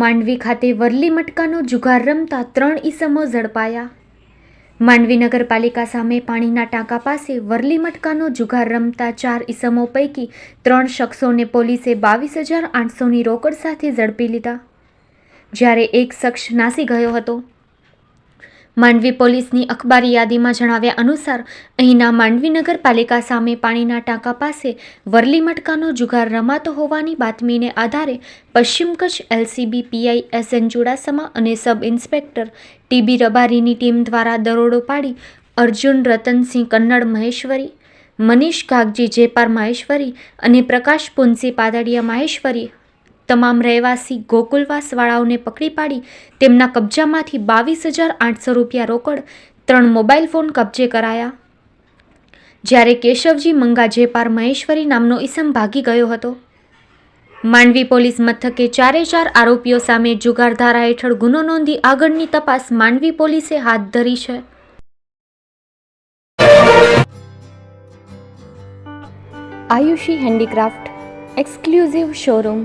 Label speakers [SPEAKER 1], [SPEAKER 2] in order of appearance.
[SPEAKER 1] માંડવી ખાતે વરલી મટકાનો જુગાર રમતા ત્રણ ઈસમો ઝડપાયા. માંડવી નગરપાલિકા સામે પાણીના ટાંકા પાસે વરલી મટકાનો જુગાર રમતા ચાર ઈસમો પૈકી ત્રણ શખ્સોને પોલીસે બાવીસ હજાર આઠસોની રોકડ સાથે ઝડપી લીધા. જ્યારે એક શખ્સ નાસી ગયો હતો માંડવી પોલીસની અખબારી યાદીમાં જણાવ્યા અનુસાર, અહીંના માંડવી નગરપાલિકા સામે પાણીના ટાંકા પાસે વરલી મટકાનો જુગાર રમાતો હોવાની બાતમીને આધારે પશ્ચિમ Kutch LCB, PI S N Chudasama અને સબ ઇન્સ્પેક્ટર ટીબી રબારીની ટીમ દ્વારા દરોડો પાડી અર્જુન રતનસિંહ કન્નડ મહેશ્વરી, મનીષ કાગજી જેપાર માહેશ્વરી અને પ્રકાશ પુનસી પાદડિયા માહેશ્વરી તમામ રહેવાસી ગોકુલવાસવાળાઓને પકડી પાડી તેમના કબજામાંથી બાવીસ હજાર આઠસો રૂપિયા રોકડ, ત્રણ મોબાઈલ ફોન કબજે કરાયા. જ્યારે કેશવજી મંગા જેપાર મહેશ્વરી નામનો ઈસમ ભાગી ગયો હતો. માંડવી પોલીસ મથકે ચારે ચાર આરોપીઓ સામે જુગારધારા હેઠળ ગુનો નોંધી આગળની તપાસ માંડવી પોલીસે હાથ ધરી છે. Ayushi handicraft, exclusive showroom.